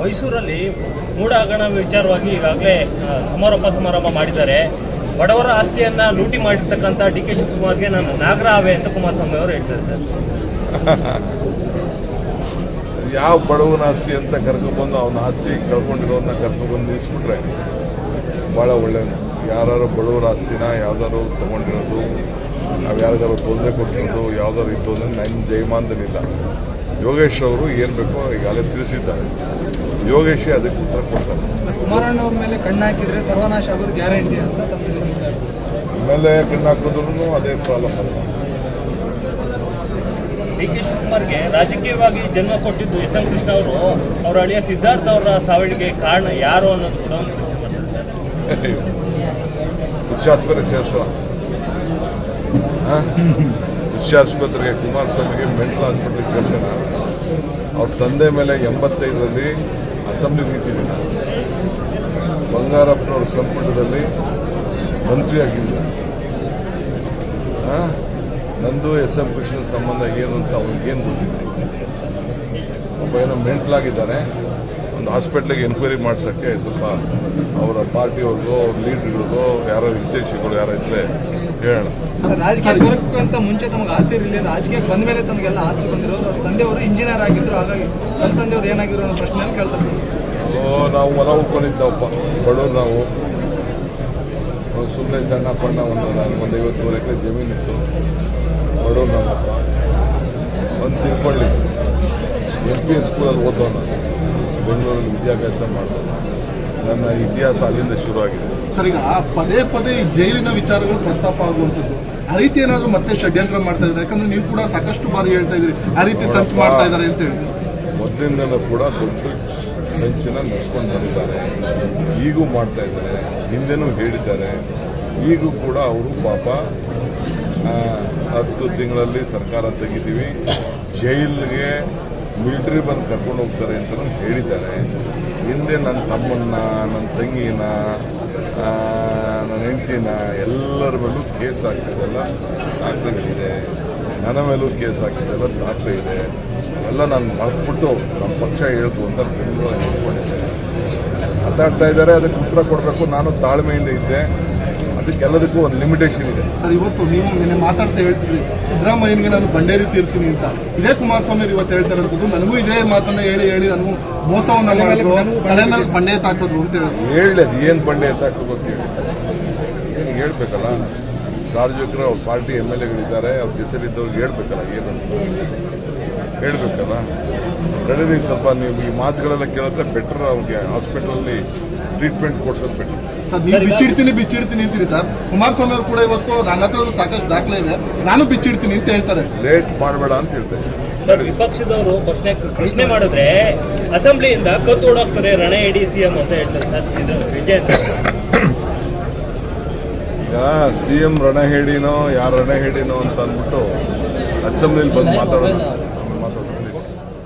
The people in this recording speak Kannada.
ಮೈಸೂರಲ್ಲಿ ಹಗರಣ ವಿಚಾರವಾಗಿ ಈಗಾಗಲೇ ಸಮಾರೋಪ ಸಮಾರಂಭ ಮಾಡಿದ್ದಾರೆ. ಬಡವರ ಆಸ್ತಿಯನ್ನ ಲೂಟಿ ಮಾಡಿರ್ತಕ್ಕಂಥ ಡಿ ಕೆ ಶಿವಕುಮಾರ್ಗೆ ನಾನು ನಾಗರ ಆವೆ ಅಂತ ಕುಮಾರಸ್ವಾಮಿ ಅವರು ಹೇಳ್ತಾರೆ ಸರ್. ಯಾವ ಬಡವನ ಆಸ್ತಿ ಅಂತ ಕರ್ಕೊಂಡ್ಬಂದು ಅವನ ಆಸ್ತಿ ಕಳ್ಕೊಂಡಿರೋದನ್ನ ಕರ್ಕೊಂಡು ನಿಲ್ಲಿಸ್ಬಿಟ್ರೆ ಭಾಳ ಒಳ್ಳೆಯದು. ಯಾರು ಬಡವರ ಆಸ್ತಿನ ಯಾವ್ದಾದ್ರು ತೊಗೊಂಡಿರೋದು ನಾವು ಯಾರಿಗಾರು ತೊಂದರೆ ಕೊಟ್ಟಿರೋದು ಯಾವ್ದಾದ್ರು ಇತ್ತು ಅಂದರೆ ನನ್ನ ಜಯಮಾನದಲ್ಲಿಲ್ಲ. ಯೋಗೇಶ್ ಅವರು ಏನು ಬೇಕೋ ಈಗಾಗಲೇ ತಿಳಿಸಿದ್ದಾರೆ. ಯೋಗೇಶೇ ಅದಕ್ಕೆ ಉತ್ತರ ಕೊಡ್ತಾರೆ. ಕುಮಾರಣ್ಣ ಅವ್ರ ಮೇಲೆ ಕಣ್ಣು ಹಾಕಿದ್ರೆ ಸರ್ವನಾಶ ಆಗೋದು ಗ್ಯಾರಂಟಿ ಅಂತ ಆಮೇಲೆ ಕಣ್ಣು ಹಾಕಿದ್ರು ಅದೇ ಪ್ರಾಬ್ಲಮ್ ಅಲ್ಲ ಡಿ ಕೆ ಶಿವಕುಮಾರ್ಗೆ ರಾಜಕೀಯವಾಗಿ ಜನ್ಮ ಕೊಟ್ಟಿದ್ದು ಎಸ್ ಎಂ ಕೃಷ್ಣ ಅವರು ಅವರ ಅಳಿಯ ಸಿದ್ಧಾರ್ಥ ಅವರ ಸಾವಿಗೆ ಕಾರಣ ಯಾರು ಅನ್ನೋದು ಕೂಡ ಉಚ್ಚಾಸ್ಪರ್ಯ ಮಾಡ್ತಾರೆ ಆಸ್ಪತ್ರೆಗೆ ಕುಮಾರಸ್ವಾಮಿಗೆ ಮೆಂಟಲ್ ಹಾಸ್ಪಿಟ್ಲಿಗೆ ಸೇರ್ಸೋಣ ಅವ್ರ ತಂದೆ ಮೇಲೆ ಎಂಬತ್ತೈದರಲ್ಲಿ ಅಸೆಂಬ್ಲಿ ನಿಂತಿದ್ದೀನಿ ಬಂಗಾರಪ್ಪನವ್ರ ಸಂಪುಟದಲ್ಲಿ ಮಂತ್ರಿಯಾಗಿಲ್ಲ? ನಂದು ಎಸ್ ಎಂ ಕೃಷ್ಣ ಸಂಬಂಧ ಏನು ಅಂತ ಅವ್ರಿಗೇನು ಗೊತ್ತಿದೆ ಒಬ್ಬ ಏನೋ ಮೆಂಟ್ಲಾಗಿದ್ದಾನೆ ಒಂದು ಹಾಸ್ಪಿಟ್ಲಿಗೆ ಎನ್ಕ್ವೈರಿ ಮಾಡಿಸೋಕ್ಕೆ ಸ್ವಲ್ಪ ಅವರ ಪಾರ್ಟಿಯವ್ರಿಗೋ ಅವ್ರ ಲೀಡ್ರ್ಗಳಿಗೋ ಯಾರೋ ವಿದೇಶಿಗಳು ಯಾರೋ ಇದ್ರೆ ಹೇಳೋಣ. ರಾಜಕೀಯ ಬರೋಕ್ಕಿಂತ ಮುಂಚೆ ತಮಗೆ ಆಸ್ತಿ ಇರಲಿಲ್ಲ. ರಾಜಕೀಯ ಬಂದ ಮೇಲೆ ತಮಗೆಲ್ಲ ಆಸ್ತಿ ಬಂದಿರೋರು ಅವ್ರ ತಂದೆಯವರು ಇಂಜಿನಿಯರ್ ಆಗಿದ್ರು. ಹಾಗಾಗಿ ನನ್ನ ತಂದೆಯವರು ಏನಾಗಿರೋ ಅನ್ನೋ ಪ್ರಶ್ನೆಯನ್ನು ಕೇಳ್ತಾರೆ ಸರ್. ಓ ನಾವು ಹೊಲ ಉಳ್ಕೊಂಡಿದ್ದವಪ್ಪ ಬಡವ್ರು ನಾವು. ಸುಮ್ಮನೆ ಸಣ್ಣ ಪಣ್ಣ ಒಂದು ಒಂದು ಐವತ್ತು ನೂರು ಎಕರೆ ಜಮೀನಿತ್ತು ಬಡವ್ರು ನಮ್ಮಪ್ಪ. ಒಂದು ತಿಳ್ಕೊಳ್ಳಿ. ಎಸ್ ಪಿ ಎಸ್ ಸ್ಕೂಲಲ್ಲಿ ಓದೋನು ಬೆಂಗಳೂರಲ್ಲಿ ವಿದ್ಯಾಭ್ಯಾಸ ಮಾಡ್ತಾರೆ ನನ್ನ ಇತಿಹಾಸ ಅಲ್ಲಿಂದ ಶುರುವಾಗಿದೆ. ಸರ್ ಈಗ ಪದೇ ಪದೇ ಈ ಜೈಲಿನ ವಿಚಾರಗಳು ಪ್ರಸ್ತಾಪ ಆಗುವಂಥದ್ದು ಆ ರೀತಿ ಏನಾದರೂ ಮತ್ತೆ ಷಡ್ಯಂತ್ರ ಮಾಡ್ತಾ ಇದ್ದಾರೆ? ಯಾಕಂದ್ರೆ ನೀವು ಕೂಡ ಸಾಕಷ್ಟು ಬಾರಿ ಹೇಳ್ತಾ ಇದ್ರಿ ಆ ರೀತಿ ಸಂಚು ಮಾಡ್ತಾ ಇದ್ದಾರೆ ಅಂತ ಹೇಳಿ. ಮೊದಲಿಂದಲೂ ಕೂಡ ದೊಡ್ಡ ಸಂಚನ ನಡೆಸ್ಕೊಂಡು ಬಂದಿದ್ದಾರೆ. ಈಗೂ ಮಾಡ್ತಾ ಇದ್ದಾರೆ ಹಿಂದೆನೂ ಹೇಳಿದ್ದಾರೆ. ಈಗೂ ಕೂಡ ಅವರು ಪಾಪ ಹತ್ತು ತಿಂಗಳಲ್ಲಿ ಸರ್ಕಾರ ತೆಗಿತೀವಿ. ಜೈಲಿಗೆ ಮಿಲಿಟರಿ ಬಂದು ಕರ್ಕೊಂಡು ಹೋಗ್ತಾರೆ ಅಂತಲೂ ಹೇಳಿದ್ದಾರೆ. ಹಿಂದೆ ನನ್ನ ತಮ್ಮನ್ನ, ನನ್ನ ತಂಗಿನ ನನ್ನ ಹೆಂಡತಿನ ಎಲ್ಲರ ಮೇಲೂ ಕೇಸ್ ಹಾಕಿದೆಲ್ಲ ದಾಖಲೆಗಳಿದೆ. ನನ್ನ ಮೇಲೂ ಕೇಸ್ ಹಾಕಿದೆಲ್ಲ ದಾಖಲೆ ಇದೆ ಎಲ್ಲ ನಾನು ಮರೆತ್ಬಿಟ್ಟು ನಮ್ಮ ಪಕ್ಷ ಹೇಳ್ತು ಅಂತ ಬೆಂಗಳೂರಲ್ಲಿ ಹೇಳ್ಕೊಂಡಿದ್ದೆ ಮಾತಾಡ್ತಾ ಇದ್ದಾರೆ, ಅದಕ್ಕೆ ಉತ್ತರ ಕೊಡಬೇಕು. ನಾನು ತಾಳ್ಮೆಯಿಂದ ಇದ್ದೆ. ಅದಕ್ಕೆಲ್ಲದಕ್ಕೂ ಒಂದು ಲಿಮಿಟೇಷನ್ ಇದೆ. ಸರ್ ಇವತ್ತು ನೀವು ನಿನ್ನೆ ಮಾತಾಡ್ತಾ ಹೇಳ್ತಿದ್ರಿ ಸಿದ್ದರಾಮಯ್ಯನಿಗೆ ನಾನು ಬಂಡೆ ರೀತಿ ಇರ್ತೀನಿ ಅಂತ. ಇದೇ ಕುಮಾರಸ್ವಾಮಿ ಅವ್ರು ಇವತ್ತು ಹೇಳ್ತಾ ಇರೋದು ನನಗೂ ಇದೇ ಮಾತನ್ನ ಹೇಳಿ ಹೇಳಿ ನಾನು ಮೋಸವನ್ನ ಮಾಡಿದ್ರು. ತಲೆ ಮೇಲೆ ಬಂಡೆ ತಾಕಿದ್ರು ಅಂತ ಹೇಳಿ ಹೇಳಿ ಅದು ಏನು ಬಂಡೆ ತಾಕೋದು ಅಂತ ಏನು ಹೇಳ್ಬೇಕಲ್ಲ? ಸಾರ್ವಜನಿಕರು ಅವ್ರ ಪಾರ್ಟಿ ಎಂ ಎಲ್ ಎಗಳಿದ್ದಾರೆ ಅವ್ರ ಜೊತೆಲಿದ್ದವ್ರಿಗೆ ಹೇಳ್ಬೇಕಲ್ಲ ಏನು? ಹೇಳ್ಬೇಕಲ್ಲ? ನಡೀರಿ ಸ್ವಲ್ಪ ನೀವು ಈ ಮಾತುಗಳೆಲ್ಲ ಕೇಳಿದ್ರೆ ಬೆಟರ್ ಅವ್ರಿಗೆ ಹಾಸ್ಪಿಟಲಲ್ಲಿ ಟ್ರೀಟ್ಮೆಂಟ್ ಕೊಡ್ಸೋದು ಬೆಟರ್ ಸರ್ ನೀವು ಬಿಚ್ಚಿಡ್ತೀನಿ ಬಿಚ್ಚಿಡ್ತೀನಿ ಅಂತೀರಿ ಸರ್. ಕುಮಾರಸ್ವಾಮಿ ಅವರು ಕೂಡ ಇವತ್ತು ನನ್ನ ಹತ್ರ ಸಾಕಷ್ಟು ದಾಖಲೆ ಇದೆ. ನಾನು ಬಿಚ್ಚಿಡ್ತೀನಿ ಅಂತ ಹೇಳ್ತಾರೆ. ಲೇಟ್ ಮಾಡಬೇಡ ಅಂತ ಹೇಳ್ತಾರೆ. ಸರ್ ವಿಪಕ್ಷದವರು ಪ್ರಶ್ನೆ ಪ್ರಶ್ನೆ ಮಾಡಿದ್ರೆ ಅಸೆಂಬ್ಲಿಯಿಂದ ಕತ್ತು ಓಡೋಗ್ತಾರೆ ರಣ ಎಡಿ ಸಿಎಂ ಅಂತ ಹೇಳ್ತಾರೆ ಸರ್ ವಿಜಯ್ ಸರ್ ಈಗ ಸಿ ಎಂ ರಣಹೇಡಿನೋ ಯಾರು ರಣಹೇಡಿನೋ ಅಂತ ಅಂದ್ಬಿಟ್ಟು ಅಸೆಂಬ್ಲಿಲಿ ಬಂದು ಮಾತಾಡೋದು.